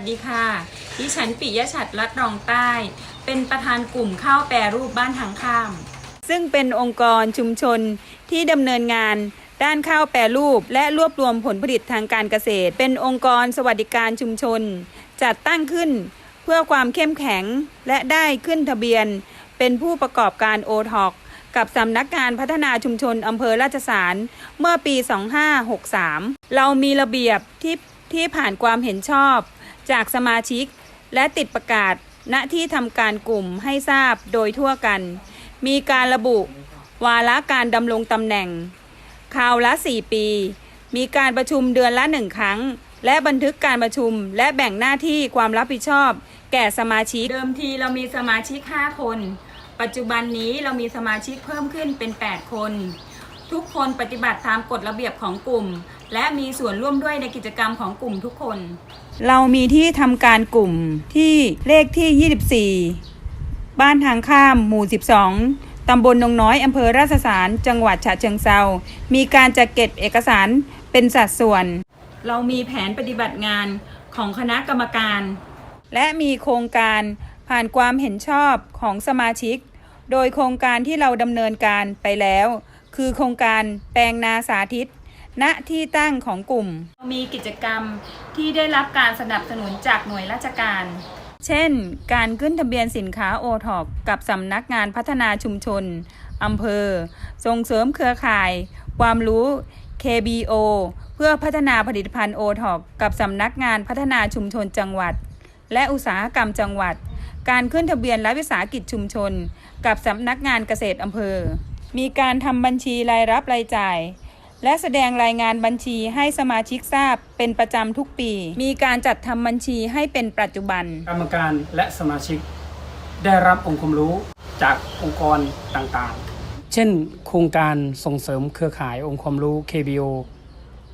วัสดีค่ะ ดิฉันปิยชัดรัตน์รองใต้ เป็นประธานกลุ่มข้าวแปรรูปบ้านทางข้าม ซึ่งเป็นองค์กรชุมชนที่ดำเนินงานด้านข้าวแปรรูป และรวบรวมผลผลิตทางการเกษตร เป็นองค์กรสวัสดิการชุมชน จัดตั้งขึ้นเพื่อความเข้มแข็งและได้ขึ้นทะเบียน เป็นผู้ประกอบการโอท็อกกับสำนักงานพัฒนาชุมชนอำเภอราชสารเมื่อปี 2563 เรามีระเบียบที่ที่ผ่านความเห็นชอบ จากสมาชิก และติดประกาศณที่ทำการกลุ่มให้ทราบโดยทั่วกัน มีการระบุวาระการดำรงตำแหน่งคราวละ 4 ปี มีการประชุมเดือนละหนึ่งครั้ง และบันทึกการประชุมและแบ่งหน้าที่ความรับผิดชอบ แก่สมาชิก เดิมทีเรามีสมาชิก 5 คน ปัจจุบันนี้เรามีสมาชิกเพิ่มขึ้นเป็น 8 คน ทุกคนปฏิบัติตามกฎระเบียบของกลุ่ม และมีส่วนร่วมด้วยในกิจกรรมของกลุ่มทุกคน เรามีที่ทำการกลุ่มที่เลขที่ 24 บ้านทางข้ามหมู่ 12 ตำบลนงน้อยอำเภอราชสารจังหวัดฉะเชิงเซา มีการจัดเก็บเอกสารเป็นสัดส่วน เรามีแผนปฏิบัติงานของคณะกรรมการ และมีโครงการผ่านความเห็นชอบของสมาชิก โดยโครงการที่เราดำเนินการไปแล้ว คือโครงการแปลงนาสาธิต ณที่ตั้งของกลุ่ม มีกิจกรรมที่ได้รับการสนับสนุนจากหน่วยราชการ เช่น การขึ้นทะเบียนสินค้าโอท็อปกับสำนักงานพัฒนาชุมชนอำเภอ ส่งเสริมเครือข่าย ความรู้ KBO เพื่อพัฒนาผลิตภัณฑ์โอท็อปกับสำนักงานพัฒนาชุมชนจังหวัด และอุตสาหกรรมจังหวัด การขึ้นทะเบียนรัฐวิสาหกิจชุมชน กับสำนักงานเกษตรอำเภอ มีการทำบัญชีรายรับรายจ่าย และแสดงรายงานบัญชีให้สมาชิกทราบเป็นประจำทุกปี มีการจัดทำบัญชีให้เป็นปัจจุบัน กรรมการและสมาชิกได้รับองค์ความรู้จากองค์กรต่างๆ เช่น โครงการส่งเสริมเครือข่ายองค์ความรู้ KBO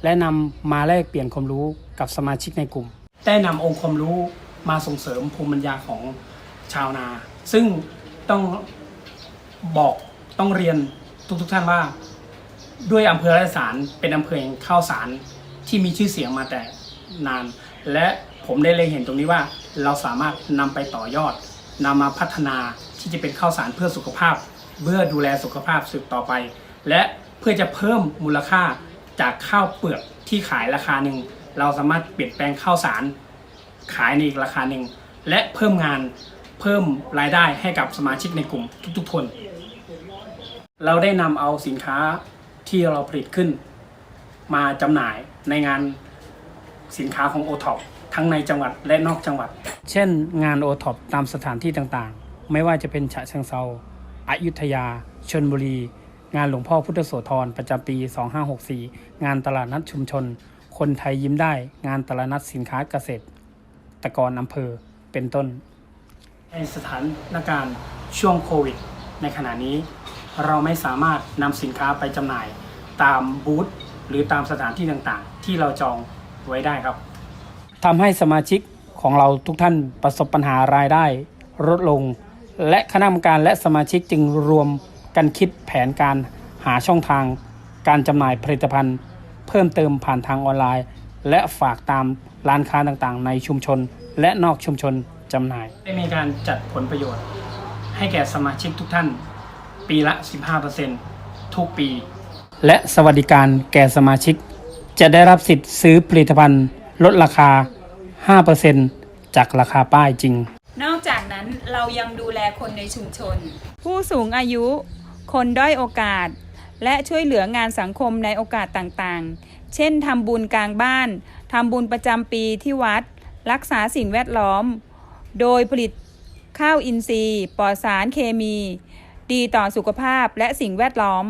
และนำมาแลกเปลี่ยนความรู้กับสมาชิกในกลุ่ม ได้นำองค์ความรู้มาส่งเสริมภูมิปัญญาของชาวนา ซึ่งต้องบอกต้องเรียนทุกๆท่านว่า ด้วยอำเภอราชสารเป็นอำเภอแห่งข้าวสารที่มีชื่อเสียงมาแต่นาน และผมได้เล็งเห็นตรงนี้ว่าเราสามารถนำไปต่อยอดนำมาพัฒนาที่จะเป็นข้าวสารเพื่อสุขภาพ เพื่อดูแลสุขภาพสืบต่อไป และเพื่อจะเพิ่มมูลค่าจากข้าวเปลือกที่ขายราคาหนึ่งเราสามารถเปลี่ยนแปลงข้าวสารขายในอีกราคาหนึ่งและเพิ่มงานเพิ่มรายได้ให้กับสมาชิกในกลุ่มทุกๆคน เราได้นำเอาสินค้า ที่เราผลิตขึ้น มาจำหน่ายในงานสินค้าของ o t o p ทั้งในจังหวัดและนอกจังหวัด เช่น งาน o t o p ตามสถานที่ต่างๆ ไม่ว่าจะเป็นฉะเชิงเซาอายุทยา ชนบุรี งานหลวงพ่อพุทธโสธรประจำปี 2564 งานตลาดนัดชุมชน คนไทยยิ้มได้ งานตลาดนัดสินค้าเกษตร ตะกรอำเภอ เป็นต้น ในสถานการณ์ช่วงโควิด ในขณะนี้ เราไม่สามารถนำสินค้าไปจำหน่ายตามบูธหรือตามสถานที่ต่างๆ ที่เราจองไว้ได้ครับทำให้สมาชิกของเราทุกท่านประสบปัญหารายได้ลดลง และคณะกรรมการและสมาชิกจึงรวมกันคิดแผนการหาช่องทาง การจำหน่ายผลิตภัณฑ์ เพิ่มเติมผ่านทางออนไลน์ และฝากตามร้านค้าต่างๆ ในชุมชน และนอกชุมชนจำหน่าย ได้มีการจัดผลประโยชน์ ให้แก่สมาชิกทุกท่าน ปีละ 15%ทุกปี และสวัสดิการแก่สมาชิก จะได้รับสิทธิ์ซื้อผลิตภัณฑ์ ลดราคา 5%จากราคาป้ายจริง นอกจากนั้นเรายังดูแลคนในชุมชน ผู้สูงอายุ คนด้อยโอกาส และช่วยเหลืองานสังคมในโอกาสต่างๆ เช่นทำบุญกลางบ้านทำบุญประจำปีที่วัด รักษาสิ่งแวดล้อม โดยผลิตข้าวอินทรีย์ปลอดสารเคมี ดีต่อสุขภาพและสิ่งแวดล้อม